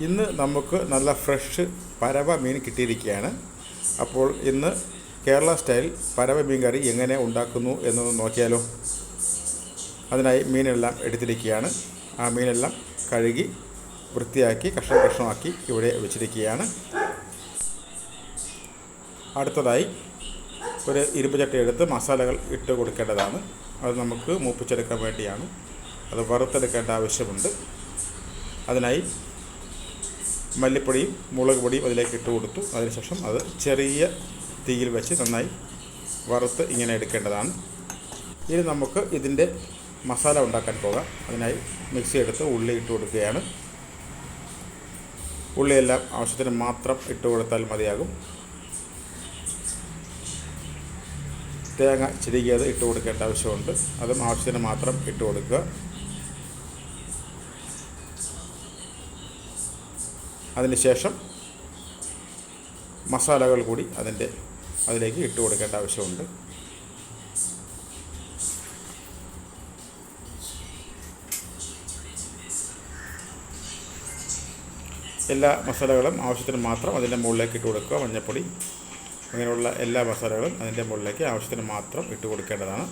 ഇന്ന് നമുക്ക് നല്ല ഫ്രഷ് പരവ മീൻ കിട്ടിയിരിക്കുകയാണ്. അപ്പോൾ ഇന്ന് കേരള സ്റ്റൈൽ പരവ മീൻ കറി എങ്ങനെ ഉണ്ടാക്കുന്നു എന്നൊന്ന് നോക്കിയാലോ. അതിനായി മീനെല്ലാം എടുത്തിരിക്കുകയാണ്. ആ മീനെല്ലാം കഴുകി വൃത്തിയാക്കി കഷ്ണം കഷ്ണമാക്കി ഇവിടെ വെച്ചിരിക്കുകയാണ്. അടുത്തതായി ഒരു ഇരുപ്പുചട്ടി എടുത്ത് മസാലകൾ ഇട്ട് കൊടുക്കേണ്ടതാണ്. അത് നമുക്ക് മൂപ്പിച്ചെടുക്കാൻ വേണ്ടിയാണ്. അത് വറുത്തെടുക്കേണ്ട ആവശ്യമുണ്ട്. അതിനായി മല്ലിപ്പൊടിയും മുളക് പൊടിയും അതിലേക്ക് ഇട്ട് കൊടുത്തു. അതിനുശേഷം അത് ചെറിയ തീയിൽ വെച്ച് നന്നായി വറുത്ത് ഇങ്ങനെ എടുക്കേണ്ടതാണ്. ഇനി നമുക്ക് ഇതിന്റെ മസാല ഉണ്ടാക്കാൻ പോകാം. അതിനായി മിക്സി എടുത്ത് ഉള്ളി ഇട്ട് കൊടുക്കുകയാണ്. ഉള്ളിയെല്ലാം ആവശ്യത്തിന് മാത്രം ഇട്ട് കൊടുത്താൽ മതിയാകും. തേങ്ങ ചിരികിയത് ഇട്ട് കൊടുക്കേണ്ട ആവശ്യമുണ്ട്. അതും ആവശ്യത്തിന് മാത്രം ഇട്ട് കൊടുക്കുക. അതിനുശേഷം മസാലകൾ കൂടി അതിന്റെ അതിലേക്ക് ഇട്ട് കൊടുക്കേണ്ട ആവശ്യമുണ്ട്. എല്ലാ മസാലകളും ആവശ്യത്തിന് മാത്രം അതിന്റെ മുകളിലേക്ക് ഇട്ട് കൊടുക്കുക. മഞ്ഞൾപ്പൊടി അങ്ങനെയുള്ള എല്ലാ മസാലകളും അതിന്റെ മുകളിലേക്ക് ആവശ്യത്തിന് മാത്രം ഇട്ട് കൊടുക്കേണ്ടതാണ്.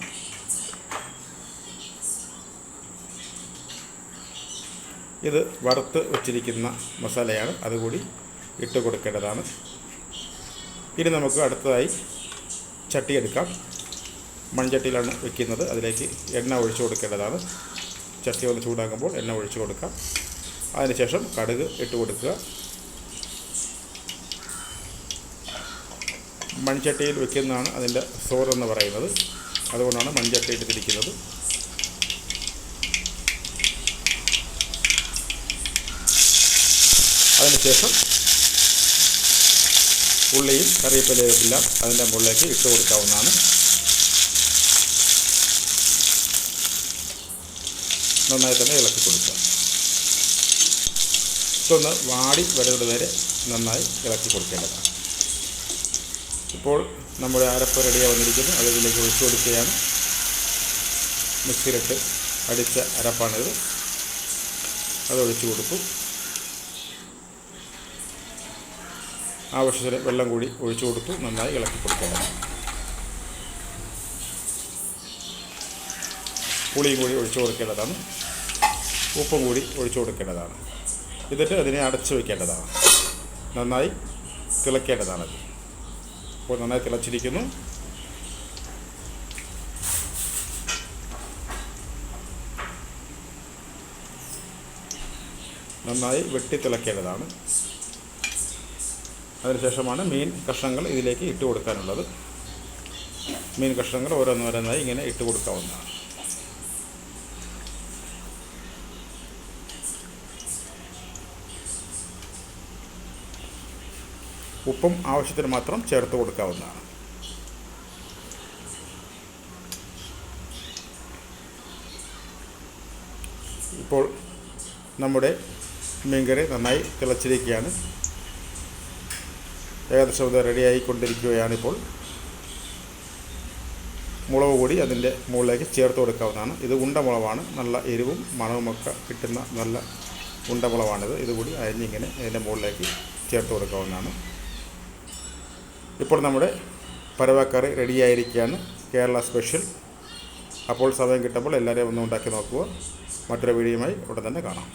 ഇത് വറുത്ത് വച്ചിരിക്കുന്ന മസാലയാണ്. അതുകൂടി ഇട്ട് കൊടുക്കേണ്ടതാണ്. ഇനി നമുക്ക് അടുത്തതായി ചട്ടി എടുക്കാം. മൺചട്ടിയിലാണ് വെക്കുന്നത്. അതിലേക്ക് എണ്ണ ഒഴിച്ചു കൊടുക്കേണ്ടതാണ്. ചട്ടി ഒന്ന് ചൂടാക്കുമ്പോൾ എണ്ണ ഒഴിച്ചു കൊടുക്കാം. അതിനുശേഷം കടുക് ഇട്ട് കൊടുക്കുക. മൺചട്ടിയിൽ വെക്കുന്നതാണ് അതിന്റെ എന്ന് പറയുന്നത്. അതുകൊണ്ടാണ് മൺചട്ടി എടുത്തിരിക്കുന്നത് അതിനുശേഷം ഉള്ളിയും കറിവേപ്പിലയും എല്ലാം അതിന്റെ മുകളിലേക്ക് ഇട്ട് കൊടുക്കാവുന്നതാണ്. നന്നായി തന്നെ ഇളക്കി കൊടുക്കുക. ഇതൊന്ന് വാടി വരുന്നത് വരെ നന്നായി ഇളക്കി കൊടുക്കേണ്ടതാണ്. ഇപ്പോൾ നമ്മുടെ അരപ്പ് റെഡിയായി വന്നിരിക്കുന്നു. അത് ഇതിലേക്ക് ഒഴിച്ചു കൊടുക്കുകയാണ്. മിക്സിയിലിട്ട് അടിച്ച അരപ്പാണിത്. അത് ഒഴിച്ചു കൊടുത്തു. ആവശ്യത്തിന് വെള്ളം കൂടി ഒഴിച്ചു കൊടുത്തു നന്നായി ഇളക്കി കൊടുക്കണം. പുളിയും കൂടി ഒഴിച്ചു കൊടുക്കേണ്ടതാണ്. ഉപ്പും കൂടി ഒഴിച്ചു കൊടുക്കേണ്ടതാണ്. എന്നിട്ട് അതിനെ അടച്ചു വയ്ക്കേണ്ടതാണ് നന്നായി തിളക്കേണ്ടതാണത് അപ്പോൾ നന്നായി തിളച്ചിരിക്കുന്നു. നന്നായി വെട്ടി തിളയ്ക്കേണ്ടതാണ് അതിനുശേഷമാണ് മീൻ കഷ്ണങ്ങൾ ഇതിലേക്ക് ഇട്ട് കൊടുക്കാനുള്ളത്. മീൻ കഷ്ണങ്ങൾ ഓരോന്നോരോന്നായി ഇങ്ങനെ ഇട്ട് കൊടുക്കാവുന്നതാണ്. ഉപ്പും ആവശ്യത്തിന് മാത്രം ചേർത്ത് കൊടുക്കാവുന്നതാണ്. ഇപ്പോൾ നമ്മുടെ മീൻകറി നന്നായി തിളച്ചിരിക്കുകയാണ്. ഏകദേശം ഇത് റെഡിയായിക്കൊണ്ടിരിക്കുകയാണിപ്പോൾ. മുളക് കൂടി അതിന്റെ മുകളിലേക്ക് ചേർത്ത് കൊടുക്കാവുന്നതാണ്. ഇത് ഉണ്ടമുളവാണ് നല്ല എരിവും മണവുമൊക്കെ കിട്ടുന്ന നല്ല ഉണ്ടമുളവാണിത് ഇതുകൂടി അരിഞ്ഞിങ്ങനെ അതിന്റെ മുകളിലേക്ക് ചേർത്ത് കൊടുക്കാവുന്നതാണ്. ഇപ്പോൾ നമ്മുടെ പരവക്കറി റെഡിയായിരിക്കുകയാണ്. കേരള സ്പെഷ്യൽ. അപ്പോൾ സമയം കിട്ടുമ്പോൾ എല്ലാവരെയും ഒന്ന് ഉണ്ടാക്കി നോക്കുക. മറ്റൊരു വീഡിയോയുമായി ഉടൻ തന്നെ കാണാം.